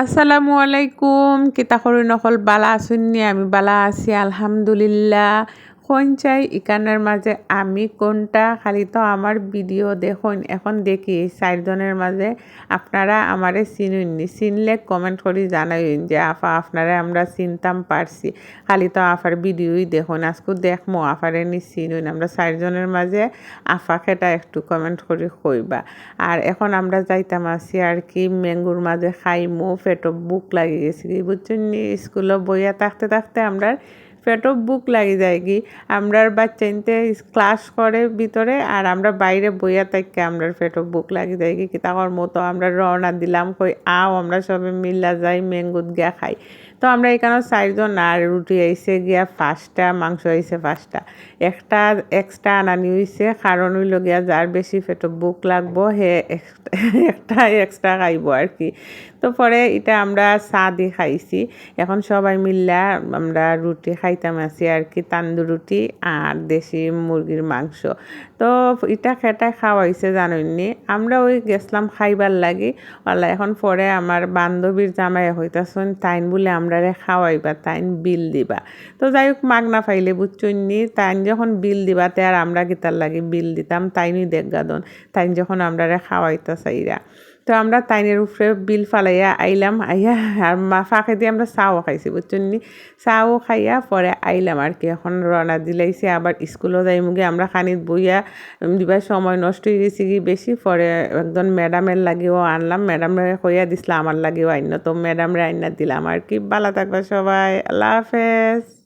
আসসালামু আলাইকুম কিতা করি নকল বালা আসুননি আমি বালা আছি আলহামদুলিল্লাহ কোন চাই ইকানের মাঝে আমি কোনটা খালি তো আমার ভিডিও দেখুন, এখন দেখি। চারজনের মাঝে আপনারা আমারে চিনুননি চিনলে কমেন্ট করি জানাইন যে, আফা, আপনারা আমরা চিনতাম পারছি। খালি তো আফার ভিডিওই দেখুন, আজকে দেখমো, আফারে নি চিনুন। আমরা চারজনের মাঝে আফা খেটা একটু কমেন্ট করি কইবা। আর এখন আমরা যাইতাম আছি আর কি ম্যাঙ্গুর মাঝে খাইমো পেটো বুক লাগিয়ে গেছি বুঝছেন স্কুলে বইয়া থাকতে থাকতে আমরা পেটও বুক লাগি যায় কি আমরার বাচ্চাইনতে ক্লাস করে ভিতরে আর আমরা বাইরে বইয়া থাকি, আমরার পেটও বুক লাগি যায় কি তাকর মতো আমরা রওনা দিলাম কই আও আমরা সবে মিল্লা যাই ম্যাঙ্গুত গিয়া খাই। তো আমরা এখানে চারজন আর রুটি আইসে গিয়া পাঁচটা, মাংস আইসে পাঁচটা। একটা এক্সট্রা আনানি হইছে, কারণ হইল গিয়া যার বেশি পেটো বুক লাগবো, হে একটা এক্সট্রা খাইব আর কি। তো পরে এটা আমরা চা দিয়ে খাইছি। এখন সবাই মিল্লা আমরা রুটি খাইতাম আছি আর কি, তান্দুর রুটি আর দেশি মুরগির মাংস। তো এটা খেটা খাওয়াইছে জানেননি আমরা ওই গেছিলাম খাইবার লাগি। ওলা এখন পরে আমার বান্ধবীর জামাই হইতাছন, তাইন বলে আমরা খাওয়াইবা, তাইন বিল দিবা। তো যাই হোক মাগনা ফাইলে বুঝছন্নি তাইন যখন বিল দিবা তে আর আমরা গীতার লাগি বিল দিতাম, তাইনই দেখ গাদন তাইন যখন আমরা খাওয়াইতা চাইরা তো আমরা তাইনের উপরে বিল ফালাইয়া আইলাম, আইয়া আর মা ফাঁকে দিয়ে আমরা চাও খাইছি বুঝছেন নি? চাও খাইয়া পরে আইলাম আর কি। এখন রওনা দিলাইছি, আবার স্কুলও যাই মুগে আমরা খানিত বইয়া দিবার সময় নষ্ট হয়ে গেছি কি বেশি। পরে একজন ম্যাডামের লাগেও আনলাম, ম্যাডামরে কইয়া দিছিলাম আমার লাগেও আইন তো ম্যাডামরে আইনা দিলাম আর কি। ভালো থাকবে সবাই, আল্লাহ হাফেজ।